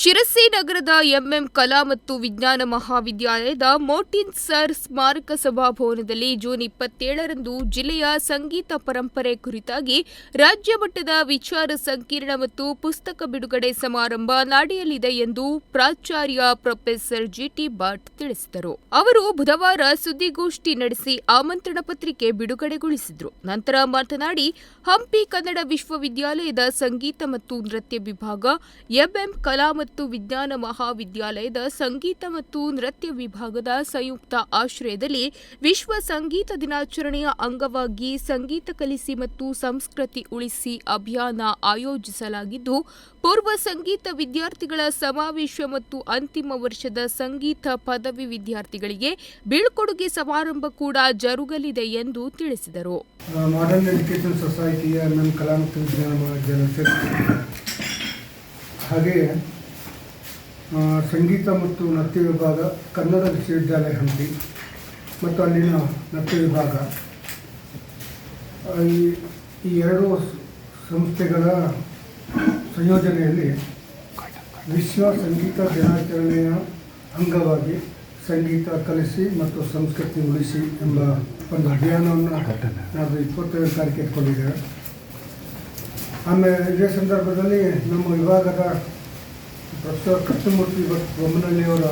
ಶಿರಸಿ ನಗರದ ಎಂಎಂ ಕಲಾ ಮತ್ತು ವಿಜ್ಞಾನ ಮಹಾವಿದ್ಯಾಲಯದ ಮೋಟಿನ್ ಸರ್ ಸ್ಮಾರಕ ಸಭಾಭವನದಲ್ಲಿ ಜೂನ್ ಇಪ್ಪತ್ತೇಳರಂದು ಜಿಲ್ಲೆಯ ಸಂಗೀತ ಪರಂಪರೆ ಕುರಿತಾಗಿ ರಾಜ್ಯ ಮಟ್ಟದ ವಿಚಾರ ಸಂಕಿರಣ ಮತ್ತು ಪುಸ್ತಕ ಬಿಡುಗಡೆ ಸಮಾರಂಭ ನಡೆಯಲಿದೆ ಎಂದು ಪ್ರಾಚಾರ್ಯ ಪ್ರೊಫೆಸರ್ ಜಿಟಿ ಭಟ್ ತಿಳಿಸಿದರು. ಅವರು ಬುಧವಾರ ಸುದ್ದಿಗೋಷ್ಠಿ ನಡೆಸಿ ಆಮಂತ್ರಣ ಪತ್ರಿಕೆ ಬಿಡುಗಡೆಗೊಳಿಸಿದರು. ನಂತರ ಮಾತನಾಡಿ, ಹಂಪಿ ಕನ್ನಡ ವಿಶ್ವವಿದ್ಯಾಲಯದ ಸಂಗೀತ ಮತ್ತು ನೃತ್ಯ ವಿಭಾಗ, ಎಂಎಂ ಕಲಾ ಮತ್ತು ವಿಜ್ಞಾನ ಮಹಾವಿದ್ಯಾಲಯದ ಸಂಗೀತ ಮತ್ತು ನೃತ್ಯ ವಿಭಾಗದ ಸಂಯುಕ್ತ ಆಶ್ರಯದಲ್ಲಿ ವಿಶ್ವ ಸಂಗೀತ ದಿನಾಚರಣೆಯ ಅಂಗವಾಗಿ ಸಂಗೀತ ಕಲಿಸಿ ಮತ್ತು ಸಂಸ್ಕೃತಿ ಉಳಿಸಿ ಅಭಿಯಾನ ಆಯೋಜಿಸಲಾಗಿದ್ದು, ಪೂರ್ವ ಸಂಗೀತ ವಿದ್ಯಾರ್ಥಿಗಳ ಸಮಾವೇಶ ಮತ್ತು ಅಂತಿಮ ವರ್ಷದ ಸಂಗೀತ ಪದವಿ ವಿದ್ಯಾರ್ಥಿಗಳಿಗೆ ಬೀಳ್ಕೊಡುಗೆ ಸಮಾರಂಭ ಕೂಡ ಜರುಗಲಿದೆ ಎಂದು ತಿಳಿಸಿದರು. ಮಾಡರ್ನ್ ಸಂಗೀತ ಮತ್ತು ನೃತ್ಯ ವಿಭಾಗ ಕನ್ನಡ ವಿಶ್ವವಿದ್ಯಾಲಯ ಹಂಪಿ ಮತ್ತು ಅಲ್ಲಿನ ನೃತ್ಯ ವಿಭಾಗ. ಈ ಎರಡು ಸಂಸ್ಥೆಗಳ ಸಂಯೋಜನೆಯಲ್ಲಿ ವಿಶ್ವ ಸಂಗೀತ ದಿನಾಚರಣೆಯ ಅಂಗವಾಗಿ ಸಂಗೀತ ಕಲಿಸಿ ಮತ್ತು ಸಂಸ್ಕೃತಿ ಉಳಿಸಿ ಎಂಬ ಒಂದು ಅಭಿಯಾನವನ್ನು ನಾವು ಇಪ್ಪತ್ತೈದು ತಾರೀಕು ಇಟ್ಕೊಂಡಿದ್ದೇವೆ ಆಮೇಲೆ ಇದೇ ಸಂದರ್ಭದಲ್ಲಿ ನಮ್ಮ ವಿಭಾಗದ ಪ್ರೊಫೆಸರ್ ಕೃಷ್ಣಮೂರ್ತಿ ಭಟ್ ಬೊಮ್ಮನಹಳ್ಳಿಯವರ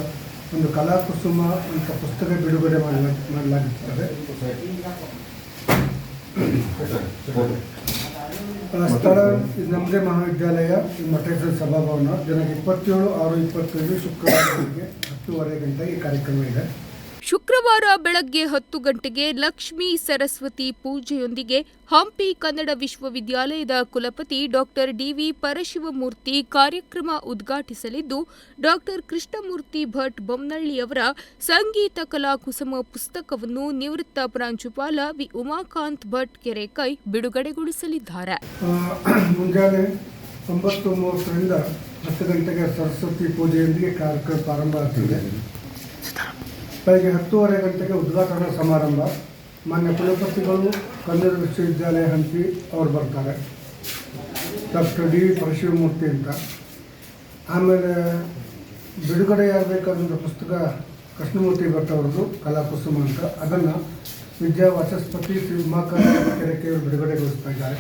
ಒಂದು ಕಲಾಕುಸುಮ ಅಂತ ಪುಸ್ತಕ ಬಿಡುಗಡೆ ಮಾಡಲ ಮಾಡಲಾಗುತ್ತದೆ. ಸ್ಥಳ ನಮ್ಮದೇ ಮಹಾವಿದ್ಯಾಲಯ ಮಠೇಶ್ವರ ಸಭಾಭವನ. ದಿನಾಂಕ ಇಪ್ಪತ್ತೇಳು, ಆರು ಇಪ್ಪತ್ತೈದು ಶುಕ್ರವಾರ ಹತ್ತುವರೆ ಗಂಟೆಗೆ ಈ ಕಾರ್ಯಕ್ರಮ ಇದೆ. ಶುಕ್ರವಾರ ಬೆಳಗ್ಗೆ ಹತ್ತು ಗಂಟೆಗೆ ಲಕ್ಷ್ಮೀ ಸರಸ್ವತಿ ಪೂಜೆಯೊಂದಿಗೆ ಹಂಪಿ ಕನ್ನಡ ವಿಶ್ವವಿದ್ಯಾಲಯದ ಕುಲಪತಿ ಡಾಕ್ಟರ್ ಡಿವಿ ಪರಶಿವಮೂರ್ತಿ ಕಾರ್ಯಕ್ರಮ ಉದ್ಘಾಟಿಸಲಿದ್ದು, ಡಾಕ್ಟರ್ ಕೃಷ್ಣಮೂರ್ತಿ ಭಟ್ ಬೊಮ್ಮನಳ್ಳಿಯವರ ಸಂಗೀತ ಕಲಾ ಕುಸುಮ ಪುಸ್ತಕವನ್ನು ನಿವೃತ್ತ ಪ್ರಾಂಶುಪಾಲ ವಿ. ಉಮಾಕಾಂತ್ ಭಟ್ ಕೆರೆಕೈ ಬಿಡುಗಡೆಗೊಳಿಸಲಿದ್ದಾರೆ. ಮುಂಜಾನೆ ಒಂಬತ್ತು ಮೂವತ್ತರಿಂದ ಹತ್ತು ಗಂಟೆಗೆ ಸರಸ್ವತಿ ಪೂಜೆಯೊಂದಿಗೆ ಕಾರ್ಯಕ್ರಮ ಪ್ರಾರಂಭ ಬೆಳಗ್ಗೆ ಹತ್ತೂವರೆ ಗಂಟೆಗೆ ಉದ್ಘಾಟನಾ ಸಮಾರಂಭ. ಮಾನ್ಯ ಕುಲಪತಿಗಳು, ಕನ್ನಡ ವಿಶ್ವವಿದ್ಯಾಲಯ ಹಂಪಿ ಅವರು ಬರ್ತಾರೆ. ಡಾಕ್ಟರ್ ಡಿ ಪರಶಿವಮೂರ್ತಿ ಅಂತ. ಆಮೇಲೆ ಬಿಡುಗಡೆಯಾಗಬೇಕಾದಂಥ ಪುಸ್ತಕ ಕೃಷ್ಣಮೂರ್ತಿ ಭಟ್ ಅವ್ರದ್ದು ಕಲಾಕುಸುಮ ಅಂತ. ಅದನ್ನು ವಿದ್ಯಾ ವಾಚಸ್ಪತಿ ಉಮಾಕಾಂತ ಕೆರೆಕೆಯವರು ಬಿಡುಗಡೆಗೊಳಿಸ್ತಾ ಇದ್ದಾರೆ.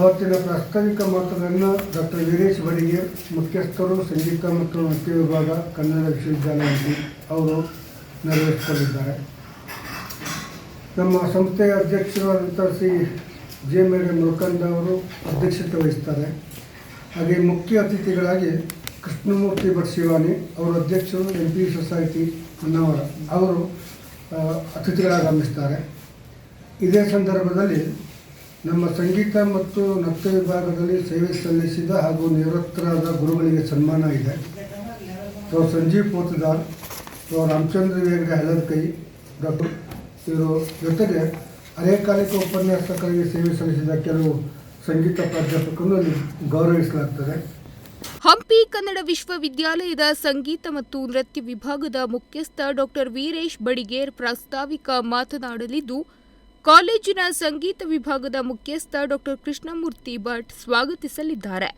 ಅವತ್ತಿನ ಪ್ರಾಸ್ತಾವಿಕ ಮಾತುಗಳನ್ನು ಡಾಕ್ಟರ್ ವೀರೇಶ್ ಬಡಿಗೆ ಮುಖ್ಯಸ್ಥರು, ಸಂಗೀತ ಮತ್ತು ನೃತ್ಯ ವಿಭಾಗ, ಕನ್ನಡ ವಿಶ್ವವಿದ್ಯಾಲಯದಲ್ಲಿ ಅವರು ನೆರವೇರಿಸಿಕೊಂಡಿದ್ದಾರೆ. ನಮ್ಮ ಸಂಸ್ಥೆಯ ಅಧ್ಯಕ್ಷರಾದಂಥ ಶ್ರೀ ಜೆ ಮೇರೆ ಮುರುಕಂದ ಅವರು ಅಧ್ಯಕ್ಷತೆ ವಹಿಸ್ತಾರೆ. ಹಾಗೆ ಮುಖ್ಯ ಅತಿಥಿಗಳಾಗಿ ಕೃಷ್ಣಮೂರ್ತಿ ಭಟ್ ಶಿವಾನಿ ಅವರು ಅಧ್ಯಕ್ಷರು ಎಂ ಪಿ ಸೊಸೈಟಿ ಹೊನ್ನಾವರ ಅವರು ಅತಿಥಿಗಳಾಗಮಿಸ್ತಾರೆ ಇದೇ ಸಂದರ್ಭದಲ್ಲಿ ನಮ್ಮ ಸಂಗೀತ ಮತ್ತು ನೃತ್ಯ ವಿಭಾಗದಲ್ಲಿ ಸೇವೆ ಸಲ್ಲಿಸಿದ ಹಾಗೂ ನಿವೃತ್ತರಾದ ಗುರುಗಳಿಗೆ ಸನ್ಮಾನ ಇದೆ. So, Sanjeev Potdar, so, Ramachandra Hegde Haladakai doctor ಇವರು ಜೊತೆಗೆ ಅರೆಕಾಲಿಕ ಉಪನ್ಯಾಸಕರಿಗೆ ಸೇವೆ ಸಲ್ಲಿಸಿದ ಕೆಲವು ಸಂಗೀತ ಪ್ರಾಧ್ಯಾಪಕರನ್ನು ಅಲ್ಲಿ ಗೌರವಿಸಲಾಗ್ತದೆ. ಹಂಪಿ ಕನ್ನಡ ವಿಶ್ವವಿದ್ಯಾಲಯದ ಸಂಗೀತ ಮತ್ತು ನೃತ್ಯ ವಿಭಾಗದ ಮುಖ್ಯಸ್ಥ ಡಾಕ್ಟರ್ ವೀರೇಶ್ ಬಡಿಗೇರ್ ಪ್ರಾಸ್ತಾವಿಕ ಮಾತನಾಡಲಿದ್ದು ಕಾಲೇಜಿನ ಸಂಗೀತ ವಿಭಾಗದ ಮುಖ್ಯಸ್ಥ ಡಾಕ್ಟರ್ ಕೃಷ್ಣಮೂರ್ತಿ ಭಟ್ ಸ್ವಾಗತಿಸಲಿದ್ದಾರೆ.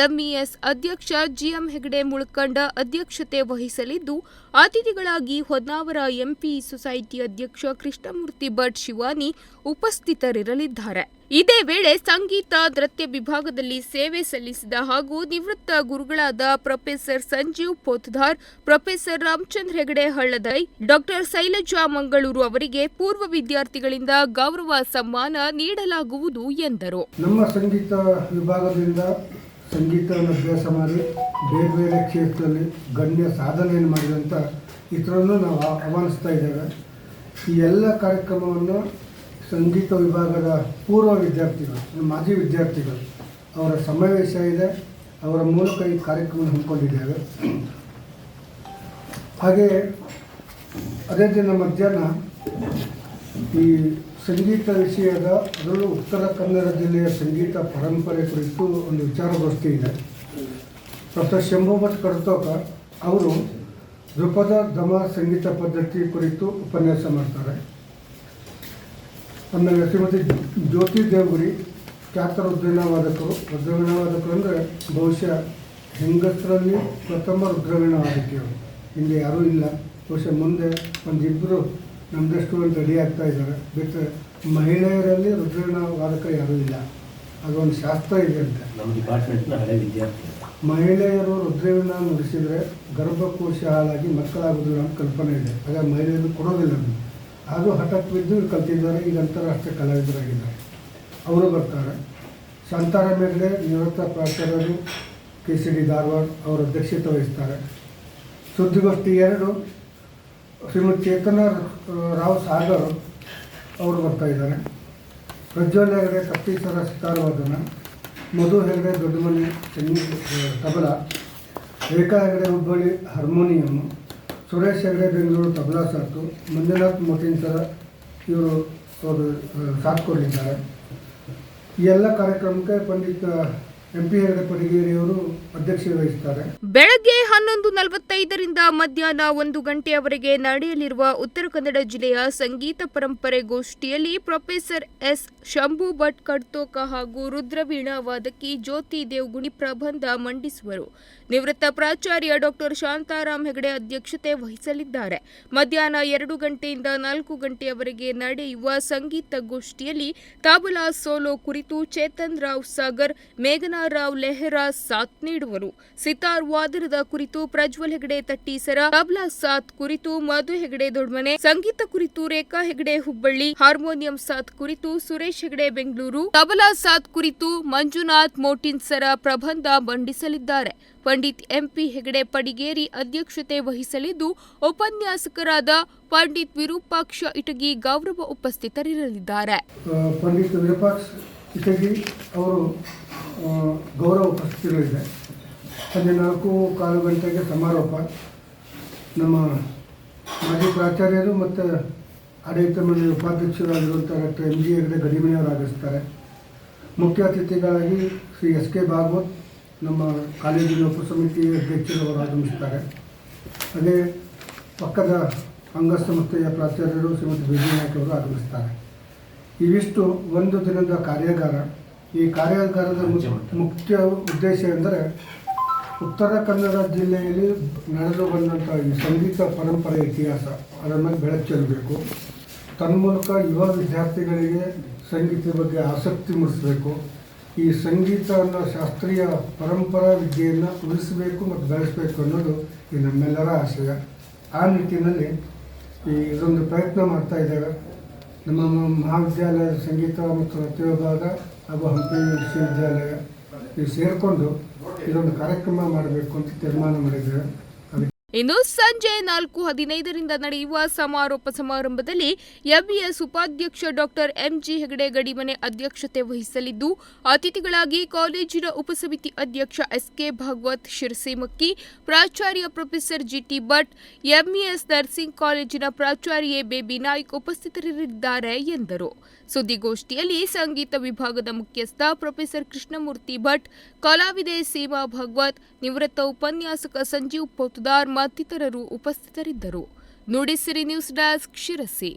ಎಂಇಎಸ್ ಅಧ್ಯಕ್ಷ ಜಿಎಂ ಹೆಗಡೆ ಮುಳ್ಕಂಡ ಅಧ್ಯಕ್ಷತೆ ವಹಿಸಲಿದ್ದು, ಅತಿಥಿಗಳಾಗಿ ಹೊನ್ನಾವರ ಎಂಪಿ ಸೊಸೈಟಿ ಅಧ್ಯಕ್ಷ ಕೃಷ್ಣಮೂರ್ತಿ ಭಟ್ ಶಿವಾನಿ ಉಪಸ್ಥಿತರಿರಲಿದ್ದಾರೆ. ಇದೇ ವೇಳೆ ಸಂಗೀತ, ನೃತ್ಯ ವಿಭಾಗದಲ್ಲಿ ಸೇವೆ ಸಲ್ಲಿಸಿದ ಹಾಗೂ ನಿವೃತ್ತ ಗುರುಗಳಾದ professor Sanjeev Potdar, professor Ramachandra Hegde Halladai, doctor Shailaja Mangaluru ಅವರಿಗೆ ಪೂರ್ವ ವಿದ್ಯಾರ್ಥಿಗಳಿಂದ ಗೌರವ ಸಮ್ಮಾನ ನೀಡಲಾಗುವುದು ಎಂದರು. ನಮ್ಮ ಸಂಗೀತ ವಿಭಾಗದಿಂದ ಸಂಗೀತವನ್ನು ಅಭ್ಯಾಸ ಮಾಡಿ ಬೇರೆ ಬೇರೆ ಕ್ಷೇತ್ರದಲ್ಲಿ ಗಣ್ಯ ಸಾಧನೆಯನ್ನು ಮಾಡಿದಂಥ ಇತರನ್ನು ನಾವು ಆ- ಆಹ್ವಾನಿಸ್ತಾ ಇದ್ದೇವೆ. ಈ ಎಲ್ಲ ಕಾರ್ಯಕ್ರಮವನ್ನು ಸಂಗೀತ ವಿಭಾಗದ ಪೂರ್ವ ವಿದ್ಯಾರ್ಥಿಗಳು ಮಾಜಿ ವಿದ್ಯಾರ್ಥಿಗಳು, ಅವರ ಸಮಾವೇಶ ಇದೆ. ಅವರ ಮೂಲಕ ಈ ಕಾರ್ಯಕ್ರಮ ಹಮ್ಮಿಕೊಂಡಿದ್ದೇವೆ. ಹಾಗೆಯೇ ಅದೇ ದಿನ ಮಧ್ಯಾಹ್ನ ಈ ಸಂಗೀತ ವಿಷಯದ ಅದರಲ್ಲೂ ಉತ್ತರ ಕನ್ನಡ ಜಿಲ್ಲೆಯ ಸಂಗೀತ ಪರಂಪರೆ ಕುರಿತು ಒಂದು ವಿಚಾರಗೋಷ್ಠಿ ಇದೆ. ಡಾಕ್ಟರ್ ಶಂಭು ಭಟ್ ಕರ್ತೋಕ ಅವರು ದೃಪದ ದಮ ಸಂಗೀತ ಪದ್ಧತಿ ಕುರಿತು ಉಪನ್ಯಾಸ ಮಾಡ್ತಾರೆ. ಆಮೇಲೆ ಶ್ರೀಮತಿ ಜ್ಯೋತಿ ದೇವಗುರಿ ಖ್ಯಾತ ರುದ್ರವೀಣಾ ವಾದಕರು ರುದ್ರವೀಣಾ ವಾದಕರು ಅಂದರೆ ಬಹುಶಃ ಹೆಂಗಸರಲ್ಲಿ ಪ್ರಥಮ ರುದ್ರವೀಣ ವಾದಕಿಯವರು ಇಲ್ಲಿ ಯಾರೂ ಇಲ್ಲ. ಬಹುಶಃ ಮುಂದೆ ಒಂದಿಬ್ಬರು ನಮ್ಮದಷ್ಟು ಒಂದು ರೆಡಿ ಆಗ್ತಾ ಇದ್ದಾರೆ. ಬಿಟ್ಟರೆ ಮಹಿಳೆಯರಲ್ಲಿ ರುದ್ರಣ ವಾದಕ ಯಾರೂ ಇಲ್ಲ. ಅದೊಂದು ಶಾಸ್ತ್ರ ಇದೆ ಅಂತ. ನಮ್ಮ ಡಿಪಾರ್ಟ್ಮೆಂಟ್ನ ಹಳೆ ವಿದ್ಯಾರ್ಥಿ ಮಹಿಳೆಯರು ರುದ್ರವೀಣ ನುಡಿಸಿದರೆ ಗರ್ಭಕೋಶ ಹಾಳಾಗಿ ಮಕ್ಕಳಾಗೋದಿಲ್ಲ ಅಂತ ಕಲ್ಪನೆ ಇದೆ. ಆಗ ಮಹಿಳೆಯರು ಕೊಡೋದಿಲ್ಲ ಅದು ಅದು ಹಠಕ್ಕೆ ಬಿದ್ದು ಕಲ್ತಿದ್ದಾರೆ. ಈಗ ಅಂತಾರಾಷ್ಟ್ರೀಯ ಕಲಾವಿದರಾಗಿದ್ದಾರೆ. ಅವರು ಬರ್ತಾರೆ. ಸಂತಾರ ಮೇಲೆ ನಿವೃತ್ತ ಪ್ರಾಚಾರ್ಯರು ಕೆ ಸಿ ಡಿ ಧಾರವಾಡ ಅವರು ಅಧ್ಯಕ್ಷತೆ ವಹಿಸ್ತಾರೆ. ಸುದ್ದಿಗೋಷ್ಠಿ ಎರಡು ಶ್ರೀಮತಿ ಚೇತನ ರಾವ್ ಸಾಗರ್ ಅವರು ಬರ್ತಾ ಇದ್ದಾರೆ. ಪ್ರಜ್ವಲ್ ಹೆಗಡೆ ಕತ್ತೀಸರ ಸಿತಾರವಾದನ, ಮಧು ಹೆಗಡೆ, ದೊಡ್ಡಮನೆ, ಚೆನ್ನಿ ತಬಲ, ರೇಖಾ ಹೆಗಡೆ, ಹುಬ್ಬಳ್ಳಿ, ಹಾರ್ಮೋನಿಯಮ್, ಸುರೇಶ್ ಹೆಗಡೆ, ಬೆಂಗಳೂರು, ತಬಲಾ ಸಾತು ಮಂಜುನಾಥ್ ಮೋಟಿನ್ ಸರ ಇವರು ಅವರು ಸಾಥ್ ಕೊಟ್ಟಿದ್ದಾರೆ ಈ ಎಲ್ಲ ಕಾರ್ಯಕ್ರಮಕ್ಕೆ ಪಂಡಿತ್ ಬೆಳಗ್ಗೆ ಹನ್ನೊಂದು ನಲವತ್ತೈದರಿಂದ ಮಧ್ಯಾಹ್ನ ಒಂದು ಗಂಟೆಯವರೆಗೆ ನಡೆಯಲಿರುವ ಉತ್ತರ ಕನ್ನಡ ಜಿಲ್ಲೆಯ ಸಂಗೀತ ಪರಂಪರೆ ಗೋಷ್ಠಿಯಲ್ಲಿ ಪ್ರೊಫೆಸರ್ ಎಸ್. ಶಂಭು ಭಟ್ ಕಡ್ತೋಕ ಹಾಗೂ ರುದ್ರವೀಣಾ ವಾದಕಿ ಜ್ಯೋತಿ ದೇವ್ಗುಣಿ ಪ್ರಬಂಧ ಮಂಡಿಸುವರು. ನಿವೃತ್ತ ಪ್ರಾಚಾರ್ಯ ಡಾಕ್ಟರ್ ಶಾಂತಾರಾಮ್ ಹೆಗಡೆ ಅಧ್ಯಕ್ಷತೆ ವಹಿಸಲಿದ್ದಾರೆ. ಮಧ್ಯಾಹ್ನ ಎರಡು ಗಂಟೆಯಿಂದ ನಾಲ್ಕು ಗಂಟೆಯವರೆಗೆ ನಡೆಯುವ ಸಂಗೀತ ಗೋಷ್ಠಿಯಲ್ಲಿ ತಾಬಲಾ ಸೋಲೋ ಕುರಿತು ಚೇತನ್ ರಾವ್ ಸಾಗರ್, ಮೇಘನಾ ರಾವ್ ಲೆಹ್ರಾ ಸಾಥ್ ನೀಡುವರು ಸಿತಾರ್ ವಾದನದ ಕುರಿತು ಪ್ರಜ್ವಲ್ ಹೆಗಡೆ ತಟ್ಟೀಸರ ತಬ್ಲಾ ಸಾಥ್ ಕುರಿತು ಮಧು ಹೆಗಡೆ ದೊಡ್ಮನೆ, ಸಂಗೀತ ಕುರಿತು ರೇಖಾ ಹೆಗಡೆ ಹುಬ್ಬಳ್ಳಿ, ಹಾರ್ಮೋನಿಯಂ ಸಾಥ್ ಕುರಿತು ಸುರೇಶ್ ಹೆಗಡೆ ಬೆಂಗಳೂರು, ತಬಲಾ ಸಾಥ್ ಕುರಿತು ಮಂಜುನಾಥ್ ಮೋಟಿನ್ಸರ ಪ್ರಬಂಧ ಮಂಡಿಸಲಿದ್ದಾರೆ. ಪಂಡಿತ್ ಎಂಪಿ ಹೆಗಡೆ ಪಡಿಗೇರಿ ಅಧ್ಯಕ್ಷತೆ ವಹಿಸಲಿದ್ದು, ಉಪನ್ಯಾಸಕರಾದ ಪಂಡಿತ್ ವಿರೂಪಾಕ್ಷ ಇಟಗಿ ಗೌರವ ಉಪಸ್ಥಿತರಿರಲಿದ್ದಾರೆ. ಪಂಡಿತ್ ವಿರೂಪಾಕ್ಷ ಇಟಗಿ ಅವರು ಗೌರವ ಇದೆ. ಸಂಜೆ ನಾಲ್ಕು ಕಾಲು ಗಂಟೆಗೆ ಸಮಾರೋಪ. ನಮ್ಮ ಮಾಜಿ ಪ್ರಾಚಾರ್ಯರು ಮತ್ತು ಆಡಳಿತ ಮಂಡಳಿ ಉಪಾಧ್ಯಕ್ಷರಾಗಿರುವಂಥ ಡಾಕ್ಟರ್ ಎಂ ಜಿ ಹೆಗಡೆ ಗಡಿಮನೆಯವರು ಆಗಮಿಸ್ತಾರೆ ಮುಖ್ಯ ಅತಿಥಿಗಳಾಗಿ ಶ್ರೀ ಎಸ್ ಕೆ ಭಾಗವತ್, ನಮ್ಮ ಕಾಲೇಜಿನ ಉಪಸಮಿತಿ ಅಧ್ಯಕ್ಷರವರು ಆಗಮಿಸ್ತಾರೆ. ಅದೇ ಪಕ್ಕದ ಅಂಗಸಂಸ್ಥೆಯ ಪ್ರಾಚಾರ್ಯರು ಶ್ರೀಮತಿ ವಿಜಯನಾಯ್ಕ ಅವರು ಆಗಮಿಸ್ತಾರೆ. ಇವಿಷ್ಟು ಒಂದು ದಿನದ ಕಾರ್ಯಾಗಾರ. ಈ ಕಾರ್ಯಾಗಾರದ ಮುಖ್ಯ ಉದ್ದೇಶ ಎಂದರೆ ಉತ್ತರ ಕನ್ನಡ ಜಿಲ್ಲೆಯಲ್ಲಿ ನಡೆದು ಬಂದಂಥ ಈ ಸಂಗೀತ ಪರಂಪರೆ ಇತಿಹಾಸ, ಅದರ ಮೇಲೆ ಬೆಳಕು ತನ್ಮೂಲಕ ಯುವ ವಿದ್ಯಾರ್ಥಿಗಳಿಗೆ ಸಂಗೀತದ ಬಗ್ಗೆ ಆಸಕ್ತಿ ಮೂಡಿಸಬೇಕು. ಈ ಸಂಗೀತ ಅನ್ನೋ ಶಾಸ್ತ್ರೀಯ ಪರಂಪರಾ ವಿದ್ಯೆಯನ್ನು ಉಳಿಸಬೇಕು ಮತ್ತು ಬೆಳೆಸಬೇಕು ಅನ್ನೋದು ಈ ನಮ್ಮೆಲ್ಲರ ಆಶಯ. ಆ ನಿಟ್ಟಿನಲ್ಲಿ ಈ ಇದೊಂದು ಪ್ರಯತ್ನ ಮಾಡ್ತಾ ಇದ್ದೇವೆ. ನಮ್ಮ ಮಹಾವಿದ್ಯಾಲಯದ ಸಂಗೀತ ಮತ್ತು ನೃತ್ಯ ವಿಭಾಗ ಹಾಗೂ ಹಂಪಿ ವಿಶ್ವವಿದ್ಯಾಲಯ ಸೇರಿಕೊಂಡು ಇದೊಂದು ಕಾರ್ಯಕ್ರಮ ಮಾಡಬೇಕು ಅಂತ ತೀರ್ಮಾನ ಮಾಡಿದ್ದೇವೆ. ಇನ್ನು ಸಂಜೆ ನಾಲ್ಕು ಹದಿನೈದರಿಂದ ನಡೆಯುವ ಸಮಾರೋಪ ಸಮಾರಂಭದಲ್ಲಿ ಎಂಇಎಸ್ ಉಪಾಧ್ಯಕ್ಷ ಡಾಕ್ಟರ್ ಎಂಜಿ ಹೆಗಡೆ ಗಡಿಮನೆ ಅಧ್ಯಕ್ಷತೆ ವಹಿಸಲಿದ್ದು, ಅತಿಥಿಗಳಾಗಿ ಕಾಲೇಜಿನ ಉಪಸಮಿತಿ ಅಧ್ಯಕ್ಷ ಎಸ್ಕೆ ಭಾಗವತ್ ಶಿರಸಿಮಕ್ಕಿ ಪ್ರಾಚಾರ್ಯ professor G T Bhat, MES nursing ಕಾಲೇಜಿನ ಪ್ರಾಚಾರ್ಯ ಬೇಬಿ ನಾಯ್ಕ್ ಉಪಸ್ಥಿತರಿದ್ದಾರೆ ಎಂದರು. ಸುದ್ದಿಗೋಷ್ಠಿಯಲ್ಲಿ ಸಂಗೀತ ವಿಭಾಗದ ಮುಖ್ಯಸ್ಥ ಪ್ರೊಫೆಸರ್ ಕೃಷ್ಣಮೂರ್ತಿ ಭಟ್, ಕಲಾವಿದೆ ಸೀಮಾ ಭಾಗವತ್, ನಿವೃತ್ತ ಉಪನ್ಯಾಸಕ ಸಂಜೀವ್ ಪೋತುದಾರ್ ಮತ್ತಿತರರು ಉಪಸ್ಥಿತರಿದ್ದರು. Nudisiri news desk Sirsi.